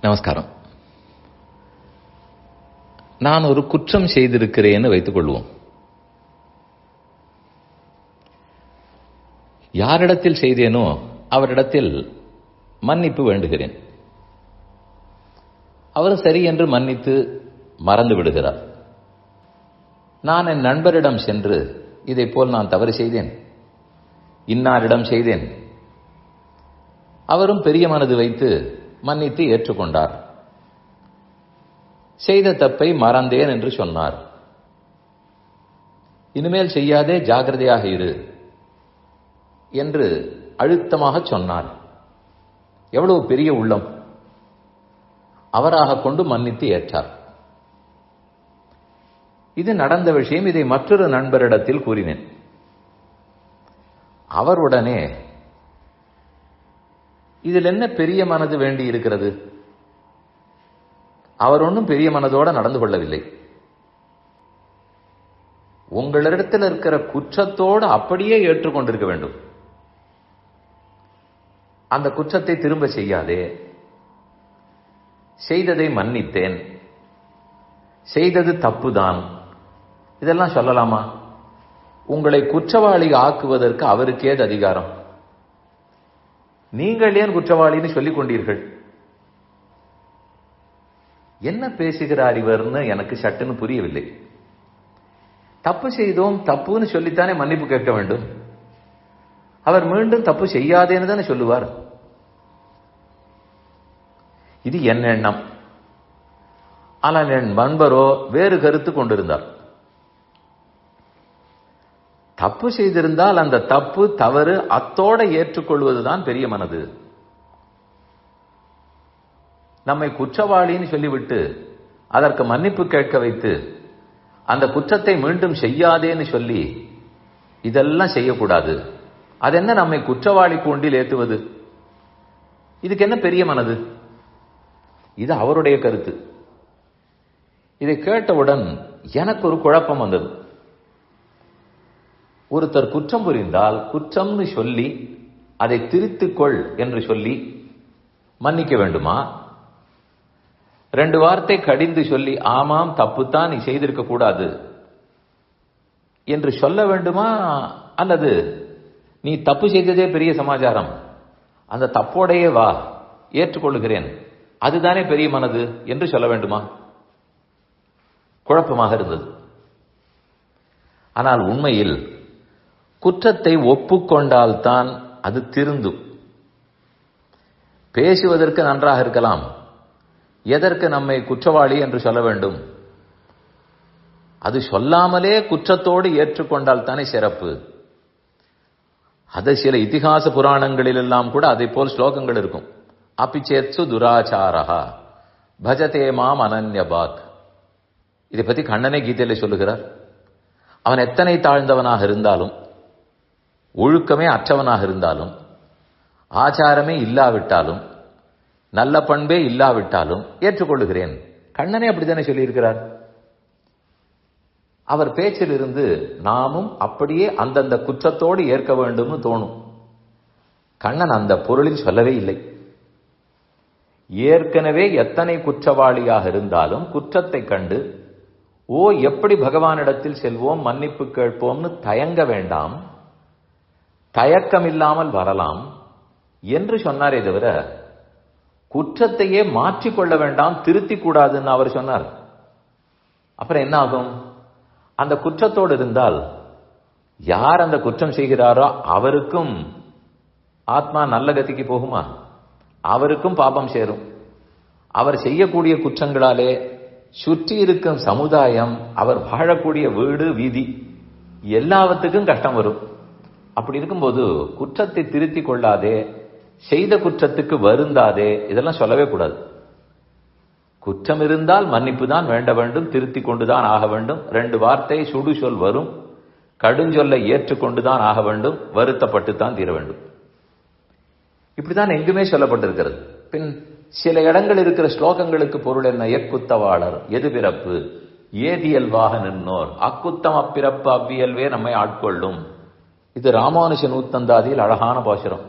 நமஸ்காரம். நான் ஒரு குற்றம் செய்திருக்கிறேன்னு வைத்துக் கொள்வோம் யாரிடத்தில் செய்தேனோ அவரிடத்தில் மன்னிப்பு வேண்டுகிறேன். அவர் சரி என்று மன்னித்து மறந்து விடுகிறார். நான் என் நண்பரிடம் சென்று இதை போல் நான் தவறு செய்தேன். இன்னாரிடம் செய்தேன். அவரும் பெரிய மனது வைத்து மன்னித்து ஏற்றுக்கொண்டார். செய்த தப்பை மறந்தேன் என்று சொன்னார். இனிமேல் செய்யாதே ஜாகிரதையாக இரு என்று அழுத்தமாக சொன்னார். எவ்வளவு பெரிய உள்ளம். அவராக கொண்டு மன்னித்து ஏற்றார். இது நடந்த விஷயம் இதை மற்றொரு நண்பரிடத்தில் கூறினேன். அவர் உடனே இதில் என்ன பெரிய மனது வேண்டி இருக்கிறது? அவர் ஒன்றும் பெரிய மனதோட நடந்து கொள்ளவில்லை. உங்களிடத்தில் இருக்கிற குற்றத்தோடு அப்படியே ஏற்றுக்கொண்டிருக்க வேண்டும். அந்த குற்றத்தை திரும்ப செய்யாதே. செய்ததை மன்னித்தேன். செய்தது தப்புதான். இதெல்லாம் சொல்லலாமா? உங்களை குற்றவாளி ஆக்குவதற்கு அவருக்கேது அதிகாரம்? நீங்கள் ஏன் குற்றவாளின்னு சொல்லிக் கொண்டீர்கள்? என்ன பேசுகிறார் இவர்னு எனக்கு சட்டுன்னு புரியவில்லை. தப்பு செய்தோம் தப்புன்னு சொல்லித்தானே மன்னிப்பு கேட்க வேண்டும்? அவர் மீண்டும் தப்பு செய்யாதேன்னு தானே சொல்லுவார்? இது என் எண்ணம். ஆனால் என் நண்பரோ வேறு கருத்து கொண்டிருந்தார். தப்பு செய்திருந்தால் அந்த தப்பு தவறு அத்தோட ஏற்றுக்கொள்வதுதான் பெரிய மனது. நம்மை குற்றவாளின்னு சொல்லிவிட்டு அதற்கு மன்னிப்பு கேட்க வைத்து அந்த குற்றத்தை மீண்டும் செய்யாதேன்னு சொல்லி இதெல்லாம் செய்யக்கூடாது. அது என்ன நம்மை குற்றவாளி கூண்டில் ஏற்றுவது இதுக்கு என்ன பெரிய மனது? இது அவருடைய கருத்து. இதை கேட்டவுடன் எனக்கு ஒரு குழப்பம் வந்தது. ஒருத்தர் குற்றம் புரிந்தால் குற்றம்னு சொல்லி அதை திருத்திக்கொள் என்று சொல்லி மன்னிக்க வேண்டுமா? ரெண்டு வார்த்தை கடிந்து சொல்லி ஆமாம் தப்புத்தான் நீ செய்திருக்க கூடாது என்று சொல்ல வேண்டுமா? அல்லது நீ தப்பு செய்ததே பெரிய சமாச்சாரம். அந்த தப்போடையே வா ஏற்றுக்கொள்கிறேன் அதுதானே பெரிய மனது என்று சொல்ல வேண்டுமா? குழப்பமாக இருந்தது. ஆனால் உண்மையில் குற்றத்தை ஒப்புக்கொண்டால்தான் அது திருந்தும். பேசுவதற்கு நன்றாக இருக்கலாம். எதற்கு நம்மை குற்றவாளி என்று சொல்ல வேண்டும்? அது சொல்லாமலே குற்றத்தோடு ஏற்றுக்கொண்டால் தானே சிறப்பு. அது சில இதிகாச புராணங்களில் எல்லாம் கூட அதை போல் ஸ்லோகங்கள் இருக்கும். அபிச்சேத்சு துராச்சாரா பஜதே மாம் அனன்யபாக் இதை பத்தி கண்ணனே கீதையில சொல்லுகிறார். அவன் எத்தனை தாழ்ந்தவனாக இருந்தாலும் ஒழுக்கமே அற்றவனாக இருந்தாலும் ஆச்சாரமே இல்லாவிட்டாலும் நல்ல பண்பே இல்லாவிட்டாலும் ஏற்றுக்கொள்ளுகிறேன். கண்ணனே அப்படித்தானே சொல்லியிருக்கிறார்? அவர் பேச்சிலிருந்து நாமும் அப்படியே அந்தந்த குற்றத்தோடு ஏற்க வேண்டும்னு தோணும். கண்ணன் அந்த பொருளில் சொல்லவே இல்லை. ஏற்கனவே எத்தனை குற்றவாளியாக இருந்தாலும் குற்றத்தை கண்டு ஓ எப்படி பகவானிடத்தில் செல்வோம் மன்னிப்பு கேட்போம்னு தயங்க வேண்டாம். தயக்கம் இல்லாமல் வரலாம் என்று சொன்னாரே தவிர குற்றத்தையே மாற்றிக்கொள்ள வேண்டாம் திருத்தி கூடாதுன்னு அவர் சொன்னார். அப்புறம் என்ன ஆகும்? அந்த குற்றத்தோடு இருந்தால் யார் அந்த குற்றம் செய்கிறாரோ அவருக்கும் ஆத்மா நல்ல கதிக்கு போகுமா? அவருக்கும் பாபம் சேரும். அவர் செய்யக்கூடிய குற்றங்களாலே சுற்றி இருக்கும் சமுதாயம் அவர் வாழக்கூடிய வீடு வீதி எல்லாவற்றுக்கும் கஷ்டம் வரும். அப்படி இருக்கும்போது குற்றத்தை திருத்தி கொள்ளாதே செய்த குற்றத்துக்கு வருந்தாதே இதெல்லாம் சொல்லவே கூடாது. குற்றம் இருந்தால் மன்னிப்பு தான் வேண்ட வேண்டும் திருத்தி கொண்டுதான் ஆக வேண்டும். ரெண்டு வார்த்தை சுடு சொல் வரும் கடுஞ்சொல்லை ஏற்றுக்கொண்டுதான் ஆக வேண்டும் வருத்தப்பட்டு தான் தீர வேண்டும். இப்படிதான் எங்குமே சொல்லப்பட்டிருக்கிறது. பின் சில இடங்கள் இருக்கிற ஸ்லோகங்களுக்கு பொருள் என்ன? எக்குத்தவாளர் எது பிறப்பு ஏதியல்வாக நின்னோர். அக்குத்தம் அப்பிறப்பு அவ்வியல்வே நம்மை ஆட்கொள்ளும். இது ராமானுஷ நூத்தந்தாதியில் அழகான பாசுரம்.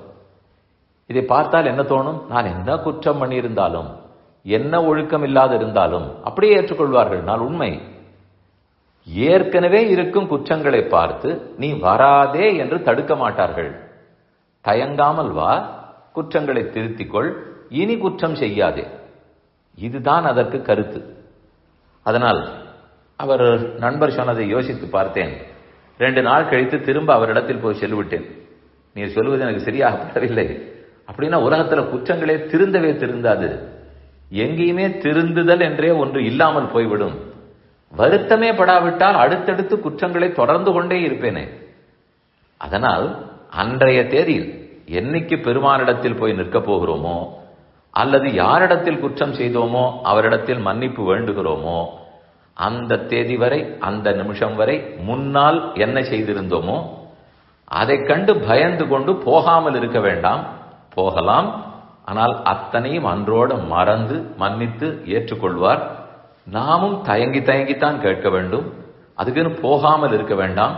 இதை பார்த்தால் என்ன தோணும்? நான் என்ன குற்றம் பண்ணியிருந்தாலும் என்ன ஒழுக்கம் இல்லாது இருந்தாலும் அப்படியே ஏற்றுக்கொள்வார்கள். நான் உண்மை. ஏற்கனவே இருக்கும் குற்றங்களை பார்த்து நீ வராதே என்று தடுக்க மாட்டார்கள். தயங்காமல் வா குற்றங்களை திருத்திக்கொள் இனி குற்றம் செய்யாதே. இதுதான் அதற்கு கருத்து. அதனால் அவர் நண்பர் சொன்னதை யோசித்து பார்த்தேன். ரெண்டு நாள் கழித்து திரும்ப அவரிடத்தில் போய் செல்விட்டேன் நீர் சொல்வது எனக்கு சரியாக படவில்லை அப்படின்னா உலகத்துல குற்றங்களே திருந்தவே திருந்தாது. எங்கேயுமே திருந்துதல் என்றே ஒன்று இல்லாமல் போய்விடும். வருத்தமே படாவிட்டால் அடுத்தடுத்து குற்றங்களை தொடர்ந்து கொண்டே இருப்பேனே. அதனால் அன்றைய தேதியில் என்னைக்கு பெருமானிடத்தில் போய் நிற்கப் போகிறோமோ அல்லது யாரிடத்தில் குற்றம் செய்தோமோ அவரிடத்தில் மன்னிப்பு வேண்டுகிறோமோ அந்த தேதி வரை அந்த நிமிஷம் வரை முன்னால் என்ன செய்திருந்தோமோ அதை கண்டு பயந்து கொண்டு போகாமல் இருக்க வேண்டாம். போகலாம். ஆனால் அத்தனையும் அன்றோடு மறந்து மன்னித்து ஏற்றுக்கொள்வார். நாமும் தயங்கி தயங்கித்தான் கேட்க வேண்டும். அதுக்குன்னு போகாமல் இருக்க வேண்டாம்.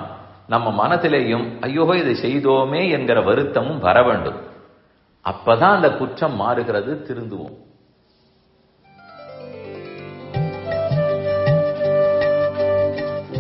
நம்ம மனதிலேயும் ஐயோ இதை செய்தோமே என்கிற வருத்தமும் வர வேண்டும். அப்பதான் அந்த குற்றம் மாறுகிறது திருந்துவோம்.